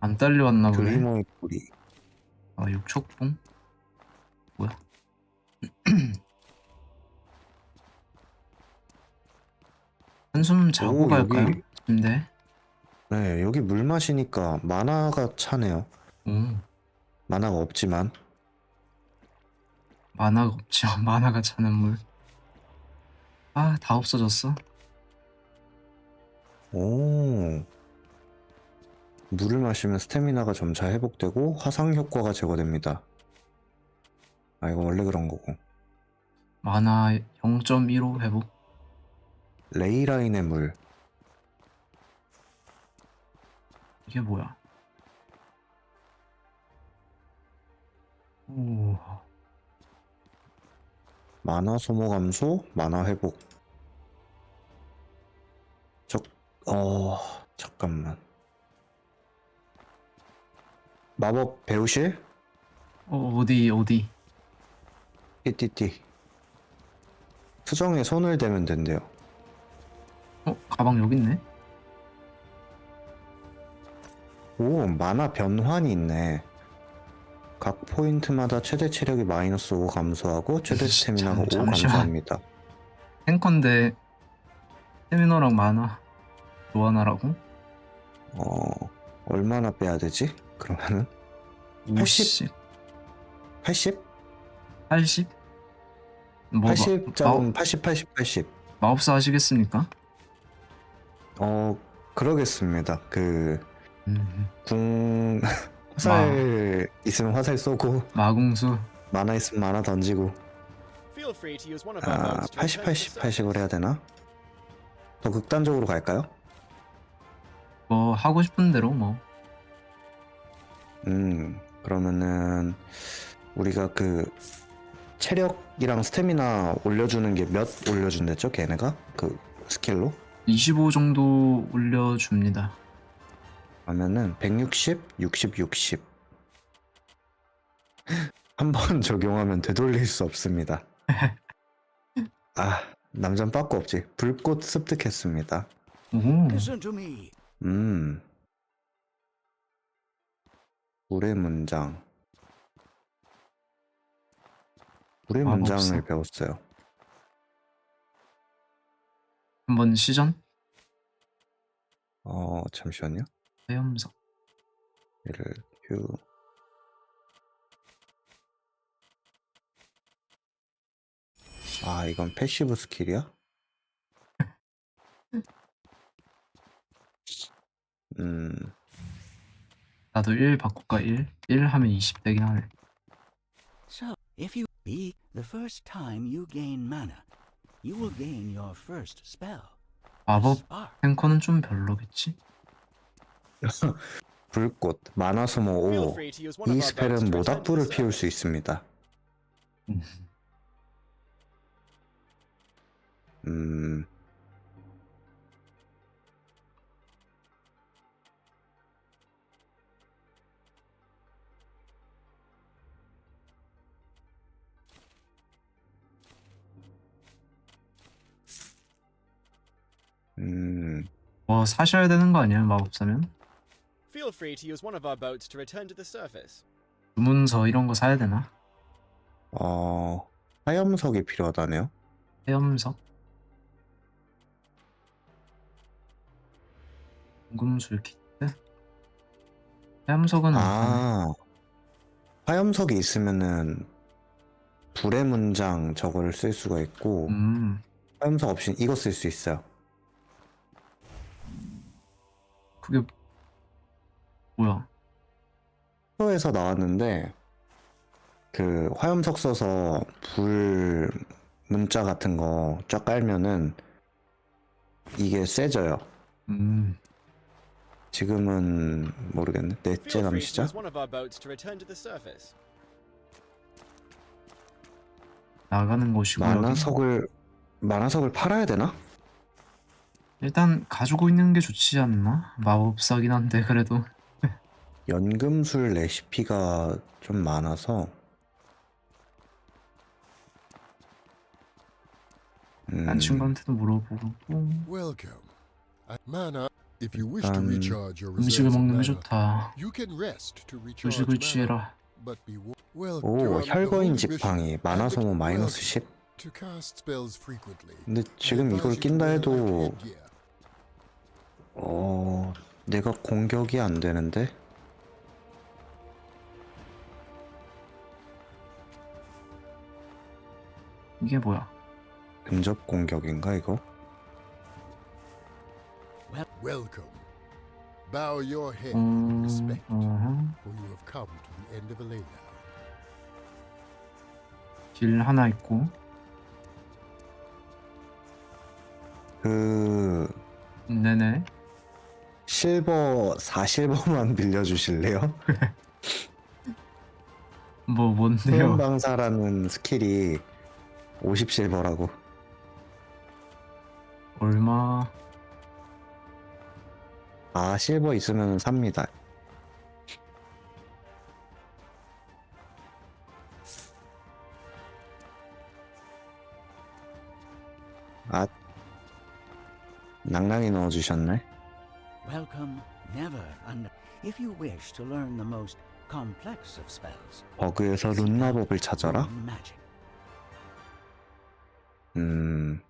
안 딸려왔나 보네. 그리모의 뿌리. 아, 육척봉? 뭐야? 한숨 자고 오, 갈까요? 여기- 근데 네, 여기 물 마시니까 만화가 차네요. 오, 만화가 없지만. 만화가 없죠. 만화가 차는 물. 아, 다 없어졌어. 오. 물을 마시면 스태미나가 점차 회복되고 화상 효과가 제거됩니다. 아, 이거 원래 그런 거고. 만화 0.15 회복. 레이라인의 물. 이게 뭐야? 오, 만화 소모 감소, 만화 회복. 저, 어, 잠깐만. 마법 배우실? 어, 어디 어디? 띠띠띠. 수정에 손을 대면 된대요. 어, 가방 여기 있네. 오, 만화 변환이 있네. 각 포인트마다 최대 체력이 마이너스 5 감소하고 최대 잠- 스태미나가 5 잠시만. 감소합니다. 탱커인데 세미너랑 만화 교환하라고? 어, 얼마나 빼야 되지? 그러면은 50, 80? 80? 뭐 80 마, 잡으면 80, 80, 80. 마법사 하시겠습니까? 어, 그러겠습니다. 그, 음, 궁, 화살 있으면 화살 쏘고, 마궁수 만화 있으면 만화 던지고, 아, boats to 80, return to 80, the 80을 해야. 되나? 더 극단적으로 갈까요? 뭐 하고 싶은 대로 뭐 음, 그러면은, 우리가 그, 체력이랑 스태미나 올려주는 게 몇 올려준댔죠? 걔네가? 그, 스킬로? 25 정도 올려줍니다. 그러면은 160, 60, 60. 한 번 적용하면 되돌릴 수 없습니다. 아, 남잔 빠꾸 없지. 불꽃 습득했습니다. 오, Listen to me. 음. 불의 문장. 불의 마법사. 문장을 배웠어요. 한번 시전 어, 잠시만요. 화염석 얘를 큐. 아, 이건 패시브 스킬이야? 음, 나도 1 바꿀까 1? 1 하면 20 되긴 하네. So, if you be the first time you gain mana, you will gain your first spell. 마법. 탱커는 좀 별로겠지? 불꽃, 만화 소모 Feel 5. free to use one 이 스펠은 모닥불을 피울 수. 있습니다. 음. 음, 음, 뭐 사셔야 되는 거 아니야 마법사면? Feel free to use one of our boats to return to the surface. 주문서 이런 거 사야 되나? 어, 화염석이 필요하다네요. 해염석 금술 키트 해염석은 아... 아, 화염석이 있으면은 불의 문장 저거를 쓸 수가 있고 음 화염석 없이 이거 쓸 수 있어요. 그게 뭐야 에서 나왔는데 그 화염석 써서 불 문자 같은 거 쫙 깔면은 이게 세져요. 음 지금은 모르겠네. 넷째 Feel free to 감시자? use one of our boats to return to the surface. 나가는 곳이고 여기. 만화석을 만화석을 팔아야 되나? 일단 가지고 있는 게 좋지 않나? 마법사긴 한데 그래도 연금술 레시피가 좀 많아서 음, 딴 친구한테도 물어보고 Welcome. I- Mana If you wish to Um, recharge your 음식을 reserves of 먹는 게 mana, 좋다. you can rest to recharge 조식을 mana, 취해라. but be wa- well, 오 you're on the 혈거인 holy mission 지팡이 만화 소모 마이너스 well, 10 to cast spells frequently. 근데 지금 이걸 낀다 해도. 어 내가 공격이 안 되는데 이게 뭐야? 근접 공격인가 이거? Welcome. Bow your head in 음, respect, 어허. for you have come to the end of a lay now. 길 하나 있고 그 네네. 실버 4실버만 빌려주실래요? 뭐 뭔데요? 소형방사라는 스킬이 50실버라고 얼마? 아 실버 있으면 삽니다 아 낭낭이 넣어주셨네 Welcome never under. If you wish to learn the most complex of spells, 버그에서 룬 마법을 찾아라? magic. 음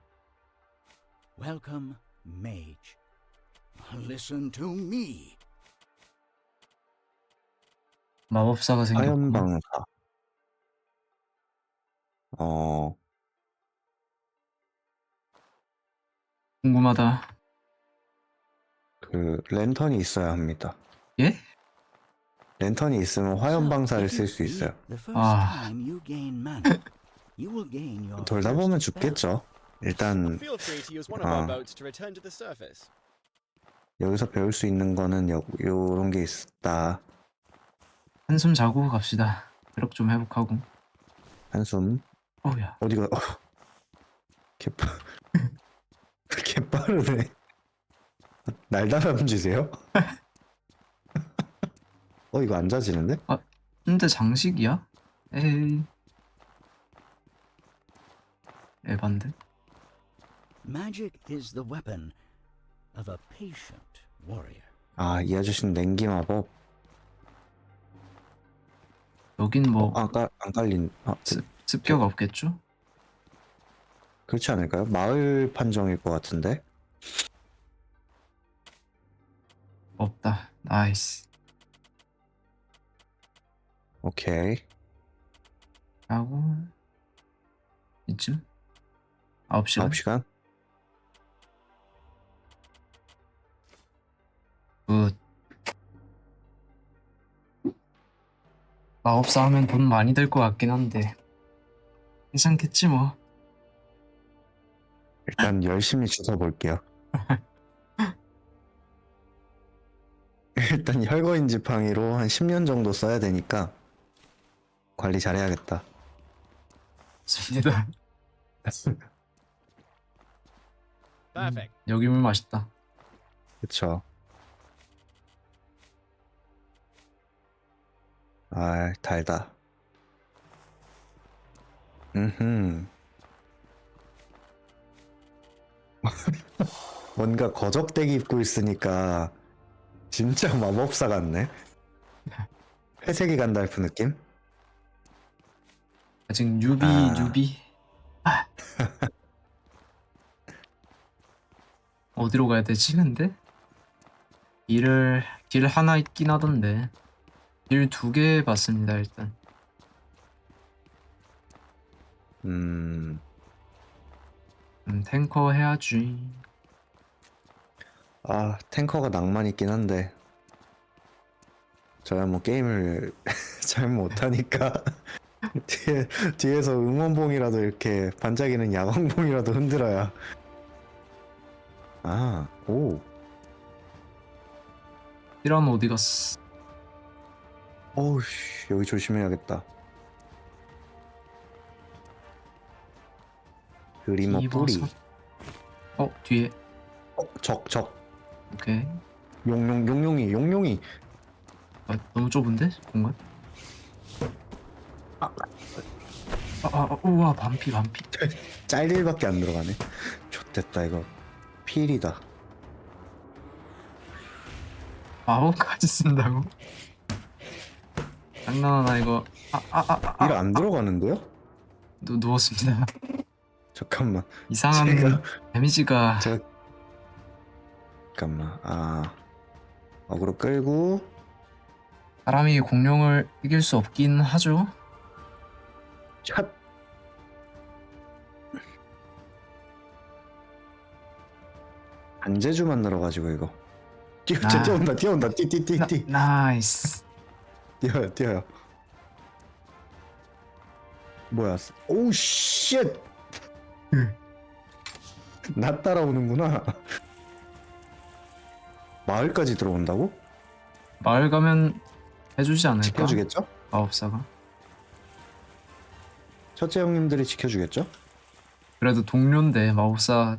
Welcome, mage. Listen to me. 마법사가 생겼고 화염방사 어 궁금하다. 그 랜턴이 있어야 합니다 예? 랜턴이 있으면 화염 방사를 if you 쓸수 있어요 아. 돌다 보면. 죽겠죠 일단 Feel free to use one of our 아. boats to return to the surface. 여기서 배울 수 있는 거는 요, 요런 게 있다 한숨 자고 갑시다. 체력 좀 회복하고. 한숨 어우야. 어디가 어. 개빠 개빠르네 날다람 주세요? 어 이거 안 자지는데? 근데 장식이야? 에이. 에반데? Magic is the weapon of a patient warrior. 아 이 아저씨는 냉기 마법 여긴 뭐 안, 깔, 안 깔린 아, 습, 습격 없겠죠? 그렇지 않을까요? 마을 판정일 것 같은데 없다. 나이스. 오케이 하고 이쯤? 9시간? 9시간 굿. 마법사 하면 돈 많이 들 것 같긴 한데 괜찮겠지 뭐. 일단 열심히 주워 볼게요 일단 혈거인 지팡이로 한 10년 정도 써야 되니까 관리 잘해야겠다 좋습니다. Perfect. 여기 물 맛있다. 그쵸 아 달다 음흠 뭔가 거적대기 입고 있으니까 진짜 마법사 같네 회색이 간달프 느낌? 아직 뉴비 아. 뉴비. 아. 어디로 가야 되지 근데? 길을 길 하나 있긴 하던데 길 두 개 봤습니다 일단. 음 음, 탱커 해야지. 아, 탱커가 낭만 있긴 한데. 저야 뭐 게임을 잘 못하니까. 뒤에, 뒤에서 응원봉이라도 이렇게 반짝이는 야광봉이라도 흔들어야. 아, 오, 이런 어디 갔어? 어우 씨, 여기 조심해야겠다. 그리머 뿌리. 입어서? 어 뒤에. 어, 적, 적 오케이. 용용, 용용이, 용용이 아, 너무 좁은데 공간? 아, 아, 아, 우와 반피 반피. 짤일밖에 안 들어가네 좋됐다 이거 필이다 마법까지 쓴다고? 장난하나 이거 아아아아 아, 일 안 들어가는데요? 누, 누웠습니다 잠깐만. 이상한 제가 데미지가 제가 잠깐만. 아 어그로 끌고 사람이 공룡을 이길 수 없긴 하죠 샷. 안제주 만들어가지고 이거. 뛰어 아. 뛰어온다 뛰어온다 나, 뛰뛰뛰뛰 나이스 뛰어요 뛰어요. 뭐야? 오우 쉣. 응. 나 따라오는구나. 마을까지 들어온다고? 마을 가면 해주지 않을까? 지켜주겠죠? 마법사가 첫째 형님들이 지켜주겠죠? 그래도 동료인데 마법사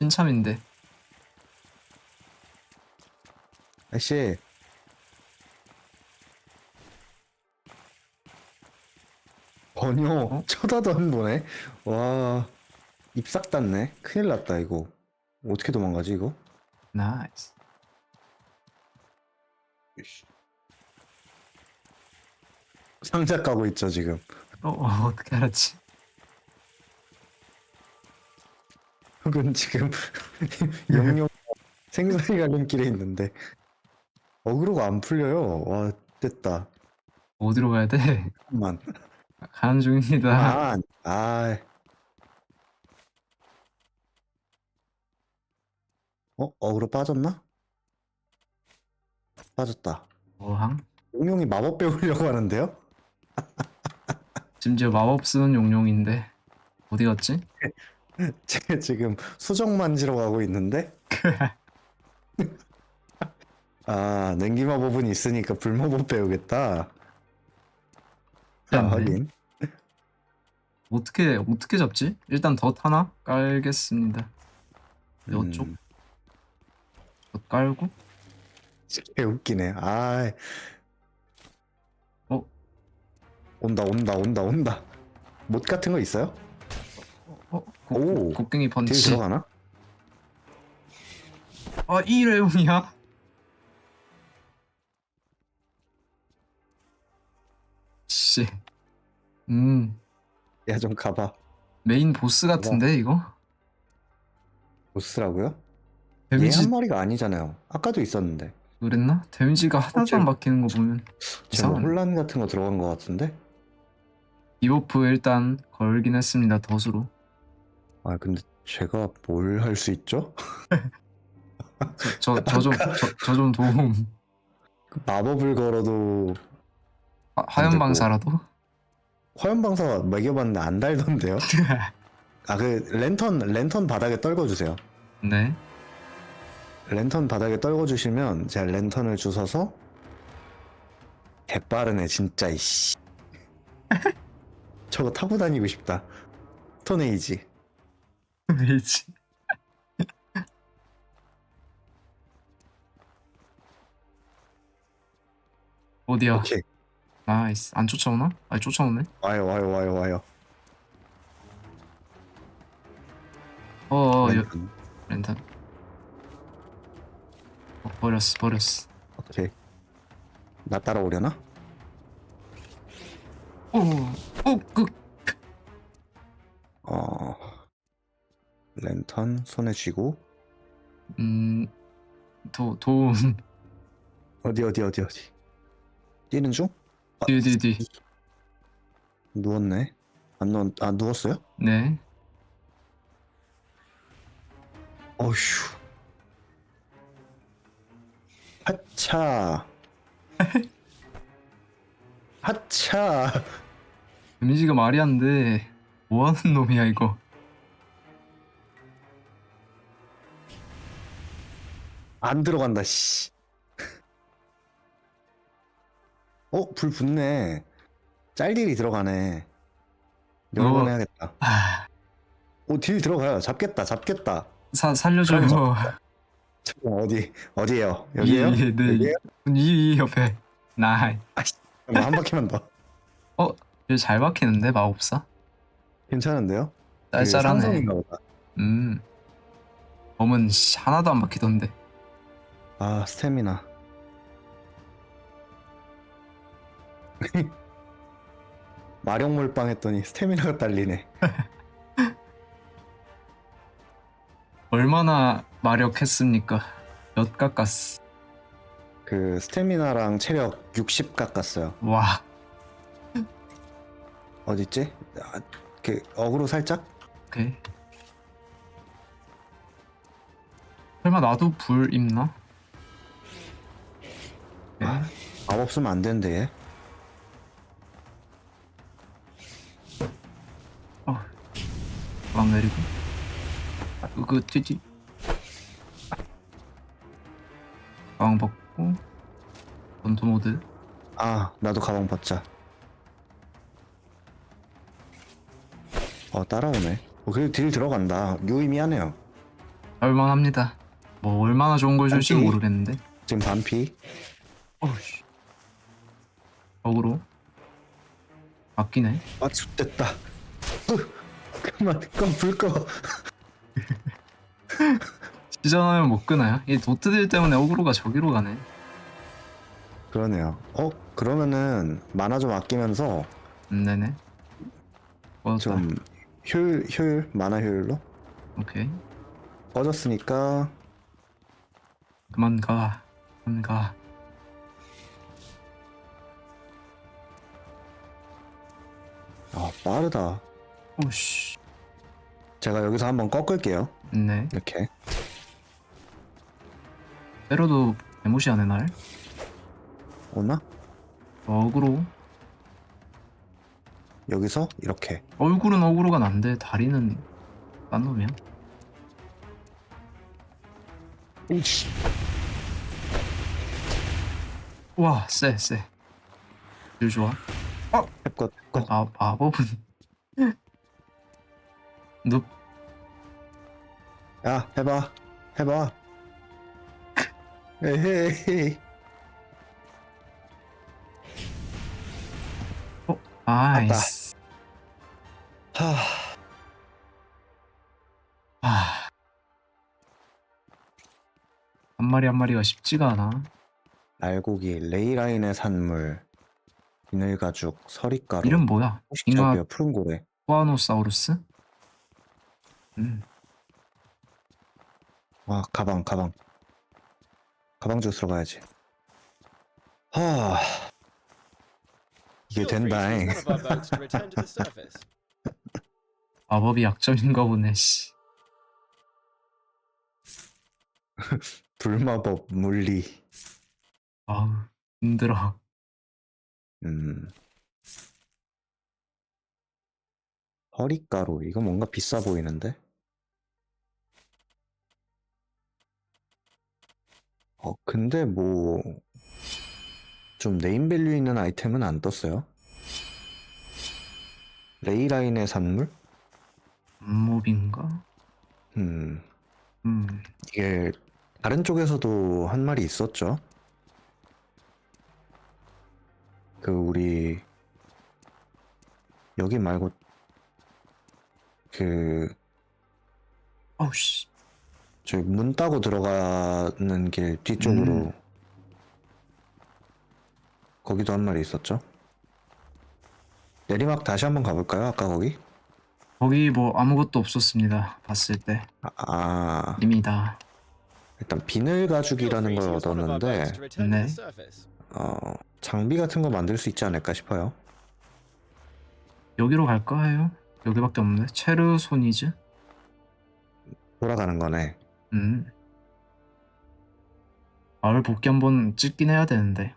신참인데 아씨 번요 어? 쳐다도 안 보네 와 입 싹 닫네 큰일 났다 이거 어떻게 도망가지 이거 나이스 상자 까고 있죠 지금 어, 어 어떻게 알았지? 흑은 지금 영영 생선이 가는 길에 있는데 어그로가 안 풀려요 와 됐다 어디로 가야 돼? 잠깐만 가는 중입니다 아, 아. 어? 어그로 빠졌나? 빠졌다. 어항? 용용이 마법 배우려고 하는데요? 심지어 마법 쓰는 용룡인데 어디 갔지? 제 지금 수정 만지러 가고 있는데? 아, 냉기 마법은 있으니까 불마법 배우겠다. 아, 않네. 하긴. 어떻게 어떻게 잡지? 일단 덧 하나 깔겠습니다 이쪽 음, 덧 깔고 개 웃기네. 아. 어? 온다, 온다, 온다, 온다. 못 같은 거 있어요? 어? 오. 곡, 곡괭이 뒤에 펀치 들어가나? 아 일회용이야? 씨. 음 야, 좀 가봐. 메인 보스 같은데 이거? 보스라고요? 얘 데미지 한 마리가 아니잖아요. 아까도 있었는데. 그랬나? 데미지가 하나도 안 박히는 거 보면 지금 뭐 이상하네. 혼란 같은 거 들어간 것 같은데? 디버프 일단 걸긴 했습니다 덫으로 아, 근데 제가 뭘 할 수 있죠? 저 저 좀 저 좀 도움 그 마법을 걸어도 하, 하얀 되고. 방사라도? 화염 방사가 매겨봤는데 안 달던데요? 아, 그 랜턴, 랜턴 바닥에 떨궈 주세요. 네 랜턴 바닥에 떨궈주시면 제가 랜턴을 주워서 개빠르네, 진짜, 이씨. 저거 타고 다니고 싶다. 스톤에이지. 메이지 어디야? 오케이. 나이스 안 쫓아오나? 아니 쫓아오네 와요, 와요, 와요, 와요. 어어 여, 랜턴. 렌탈 어, 버렸어 버렸어 오케이. 나 따라오려나? 오오그 어 랜턴 손에 쥐고 음, 도, 도움 어디 어디 어디 어디 뛰는 중? 아, 뒤뒤뒤 누웠네 안 누웠 아 누웠어요? 네 어휴 하차 하차 데미지가 말이 안 돼 뭐 하는 놈이야 이거 안 들어간다 씨. 어, 불 붙네. 짤딜이 들어가네. 여러 번 어. 해야겠다. 아, 오, 딜 들어가요. 잡겠다, 잡겠다. 사, 살려줘요 어, 어디 어디에요? 여기에요? 예, 예, 네. 여기에요? 이, 이 옆에. 나이. 아, 한 바퀴만 더. 어? 이거 잘 박히는데 마법사? 괜찮은데요? 되게 짤짤하네. 상성인가 보다. 음. 범은 하나도 안 박히던데. 아 스태미나. 마력 몰빵했더니 스태미나가 딸리네. 얼마나 마력했습니까? 몇 깎았어? 그 스태미나랑 체력 60 깎았어요. 와, 어딨지? 아, 그 어그로 살짝? 오케이. 설마 나도 불 입나? 네. 마법 쓰면 안 되는데 얘. 어. 막 내리고. 아, 그 뒤뒤. 가방 벗고. 전투 모드. 아 나도 가방 벗자. 어 따라오네. 어, 그래도 딜 들어간다. 유의미하네요. 할만합니다. 뭐 얼마나 좋은 걸 줄지. 모르겠는데. 지금 반피. 어우씨. 적으로. 바뀌네. 아 죽됐다. 그만 그만 불 꺼. 시전하면 못 끄나요? 이 도트들 때문에 어그로가 저기로 가네. 그러네요. 어 그러면은 만화 좀 아끼면서 음, 네네. 꺼졌다. 좀 효율 효율 만화 효율로 오케이. 꺼졌으니까 그만 가. 그만 가. 아 빠르다. 오씨. 제가 여기서 한번 꺾을게요. 네. 이렇게 때려도 개무시하네 날. 오나? 어그로. 여기서 이렇게 얼굴은 어그로가 난데 다리는 딴 놈이야. 오씨 와, 쎄, 쎄. 질 좋아. 햇것 햇것 아, 마법은. 눕. 야 해봐 해봐 에헤이 어, 아이스. 하 아. 한 마리 한 마리가 쉽지가 않아. 알고기 레이라인의 산물 비늘가죽 서리가루 이름 뭐야? 잉아 식자비어 푸른고래 포아노사우루스? 음, 와 가방 가방. 가방 주스러 가야지. 하. 이게 된다잉. 마법이 약점인가 보네, 씨. 불마법 물리. 아우, 힘들어. 음. 허리가루. 이거 뭔가 비싸 보이는데 어 근데 뭐 좀 네임밸류 있는 아이템은 안 떴어요 레이라인의 산물 암몹인가? 음 음, 이게 다른 쪽에서도 한 마리 있었죠. 그 우리 여기 말고 그 어우, 씨. 저기 문 따고 들어가는 길 뒤쪽으로 음. 거기도 한 마리 있었죠. 내리막 다시 한번 가볼까요? 아까 거기? 거기 뭐 아무것도 없었습니다. 봤을 때. 아, 아, 이미 다. 일단 비늘 가죽이라는 걸 얻었는데 네. 어, 장비 같은 거 만들 수 있지 않을까 싶어요. 여기로 갈까 해요? 여기밖에 없는데. 체르소니즈? 돌아가는 거네. 음. 마을 복귀 한번 찍긴 해야 되는데.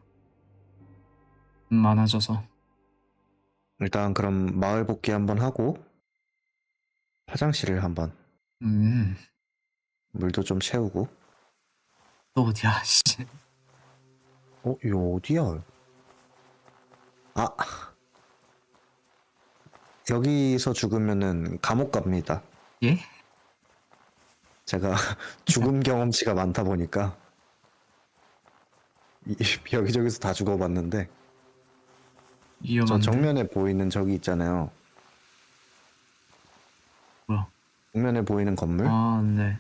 음, 많아져서. 일단 그럼 마을 복귀 한번 하고 화장실을 한번 음. 물도 좀 채우고 또 어디야, 씨. 어? 이거 어디야? 아 여기서 죽으면은 감옥 갑니다 예? 제가 죽음 경험치가 많다 보니까 이- 여기저기서 다 죽어봤는데 저 위험한데. 정면에 보이는 저기 있잖아요 뭐야? 정면에 보이는 건물 아, 네.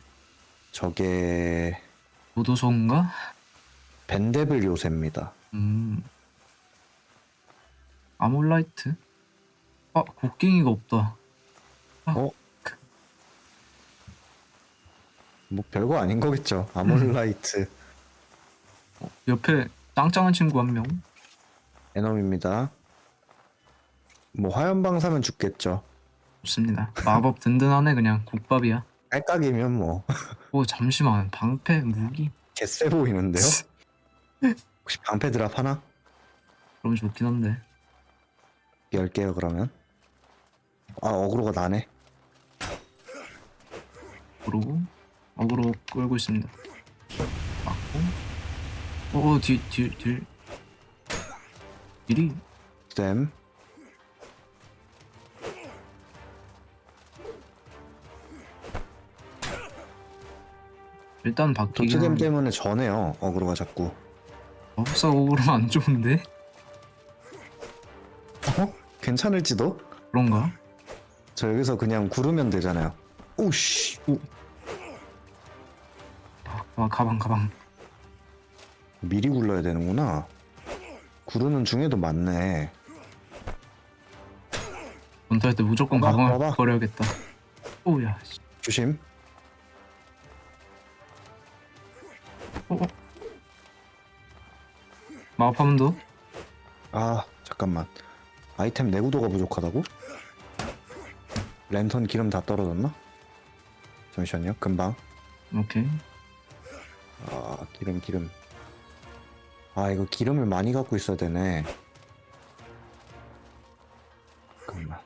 저게 교도소인가? 벤데블 요새입니다 음. 아몰라이트? 아 곡괭이가 없다. 뭐 별거 아닌 거겠죠. 아몰라이트 옆에 짱짱한 친구 한 명. 에넘입니다. 뭐 화염방 사면 죽겠죠. 좋습니다. 마법 든든하네 그냥 국밥이야. 깔깍이면 뭐 오 잠시만 방패 무기 개쎄 보이는데요? 혹시 방패 드랍 하나? 그럼 좋긴 한데 10개요 그러면 아 어그로가 나네 그러고 어그로 끌고 있습니다. 맞고. 어 뒤 뒤 뒤. 딜이 쌤 일단 바뀌긴 하는데. 때문에 전해요 어그로가 자꾸. 마법사 어그로는 안 좋은데? 어? 괜찮을지도? 그런가? 저 여기서 그냥 구르면 되잖아요. 오씨 아 가방 가방 미리 굴러야 되는구나 구르는 중에도 많네 본토할 때 무조건 봐봐, 가방을 봐봐. 버려야겠다. 오야 씨. 조심 어, 어. 더? 아 잠깐만 아이템 내구도가 부족하다고? 랜턴 기름 다 떨어졌나? 잠시만요 금방 오케이 아 기름 기름 아 이거 기름을 많이 갖고 있어야 되네 잠깐만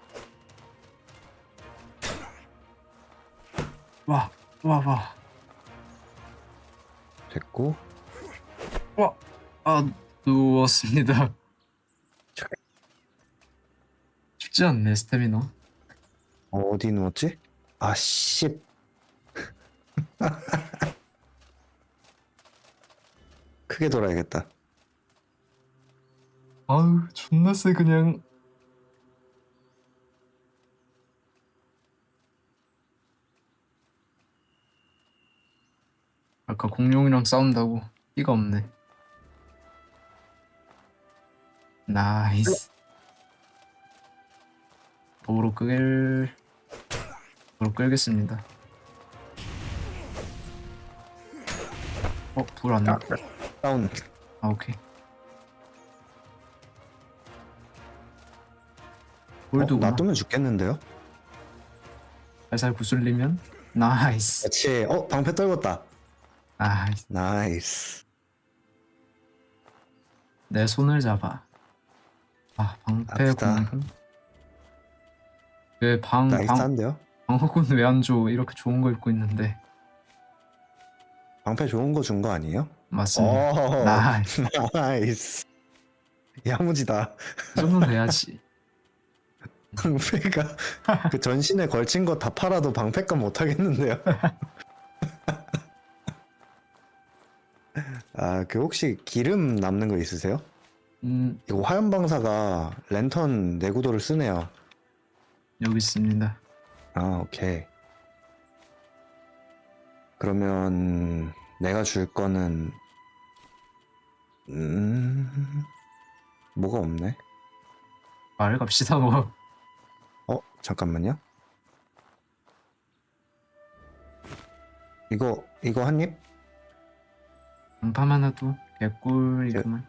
와 와, 와. 됐고 아, 누웠습니다. 쉽지 않네, 스태미너. 어, 어디 누웠지? 아씨 크게 돌아야겠다 아우, 존나 세, 그냥. 아까 공룡이랑 싸운다고 끼가 없네. 나이스. 도로 끄길. 도로 끌겠습니다. 어, 불안 나. 다 운 아, 오케이. 골드 어, 놔두면 죽겠는데요? 살살 구슬리면 나이스. 그렇지 어 방패 떨궜다 나이스. 나이스 내 손을 잡아. 아 방패 아프다. 공군. 왜방 방, 나이스한데요? 방어군 왜 안 줘? 이렇게 좋은 거 입고 있는데 방패 좋은 거 준 거 아니에요? 맞습니다. 어 나이스. 나이스 야무지다 이 정도는 돼야지. 방패가 그 전신에 걸친 거 다 팔아도 방패값 못 하겠는데요. 아, 그 혹시 기름 남는 거 있으세요? 음 이거 화염 방사가 랜턴 내구도를 쓰네요. 여기 있습니다. 아, 오케이. 그러면 내가 줄 거는 음 뭐가 없네. 말 갑시다 뭐. 어, 잠깐만요. 이거 이거 한 입? 방파만 해도 개꿀이구만.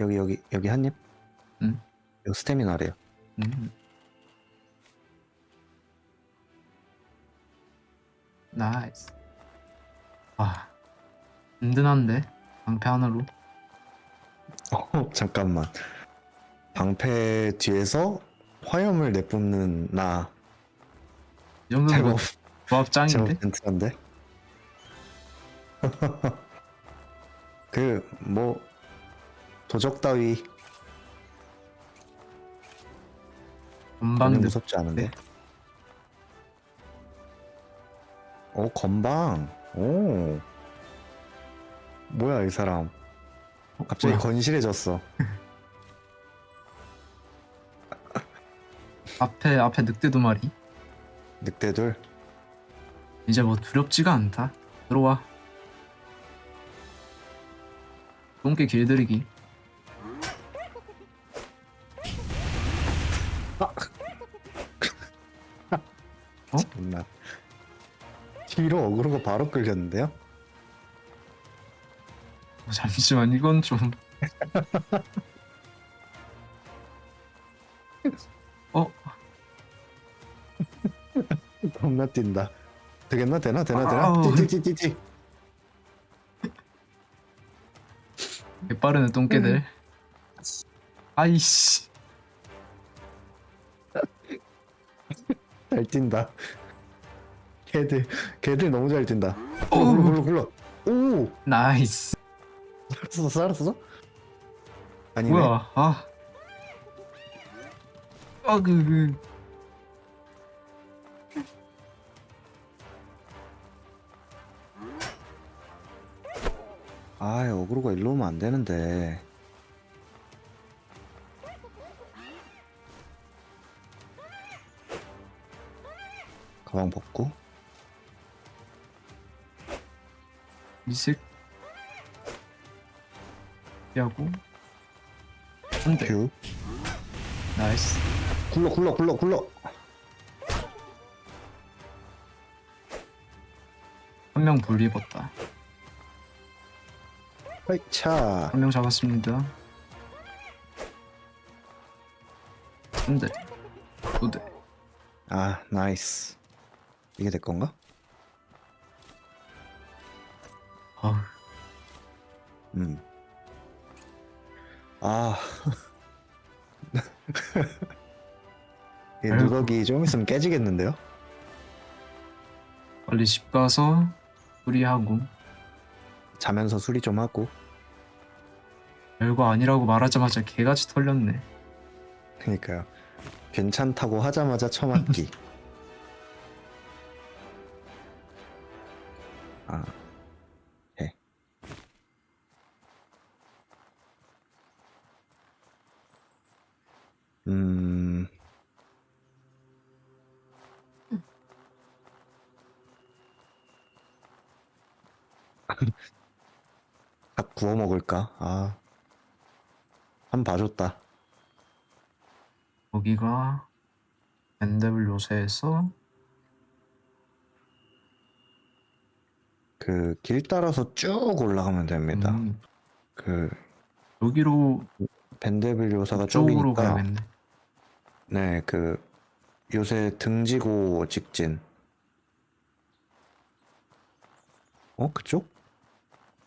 여기 여기 여기 한 입? 응. 이거 스태미나래요. 음. 나이스. 와 든든한데 방패 하나로. 어, 잠깐만. 방패 뒤에서 화염을 내뿜는 나 이 정도면 제법 뭐 조합 짱인데? 제법 든든한데? 그 뭐 도적 따위 전혀 건방들 무섭지 않은데. 네. 오 건방. 오. 뭐야 이 사람. 갑자기 뭐야? 건실해졌어. 앞에 앞에 늑대 두 마리. 늑대들. 이제 뭐 두렵지가 않다. 들어와. 똥개 길들이기. 어? 존나. 뒤로 어그로가 바로 끌렸는데요? 어, 잠시만 이건 좀 어? 겁나 뛴다. 되겠나? 되나? 되나? 되나? 아우. 찌찌찌찌찌. 개빠르네 똥개들 아이씨 잘 뛴다. 걔들, 걔들 너무 잘 뛴다. 오. 굴러, 굴러, 굴러. 오! 나이스 살았어? 아니네. 뭐야 아 아, 그, 그. 아, 어그로가 일로 오면 안 되는데. 가방 벗고. 이색 피하고 한대 큐. 나이스 굴러, 굴러, 굴러, 굴러. 한 명불 입었다 하이, 차. 한 명 잡았습니다 한대 두대 아, 나이스. 이게 될 건가? 아우 음. 아. 이 아이고. 누더기 좀 있으면 깨지겠는데요? 빨리 집 가서 수리하고 자면서 수리 좀 하고. 별거 아니라고 말하자마자 개같이 털렸네 그니까요. 괜찮다고 하자마자 처맞기. 요새에서 그 길 따라서 쭉 올라가면 됩니다. 음, 그 여기로 밴데빌 요사가 쪽으로 쪽이니까 가야겠네 네, 그 요새 등지고 직진. 어, 그쪽?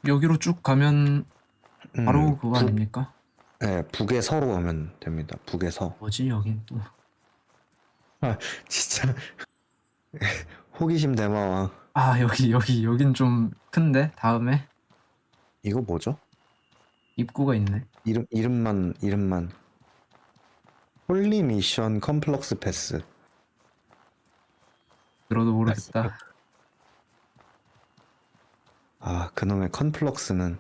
여기로 쭉 가면 음, 바로 그거 북- 아닙니까? 네, 북에 서로 가면 됩니다. 북에 서. 뭐지 여긴 또 진짜 호기심 대마왕. 아 여기 여기 여긴 좀 큰데 다음에 이거 뭐죠? 입구가 있네 이름 이름만 이름만. 홀리 미션 컴플럭스 패스. 들어도 모르겠다 아, 그놈의 컨플럭스는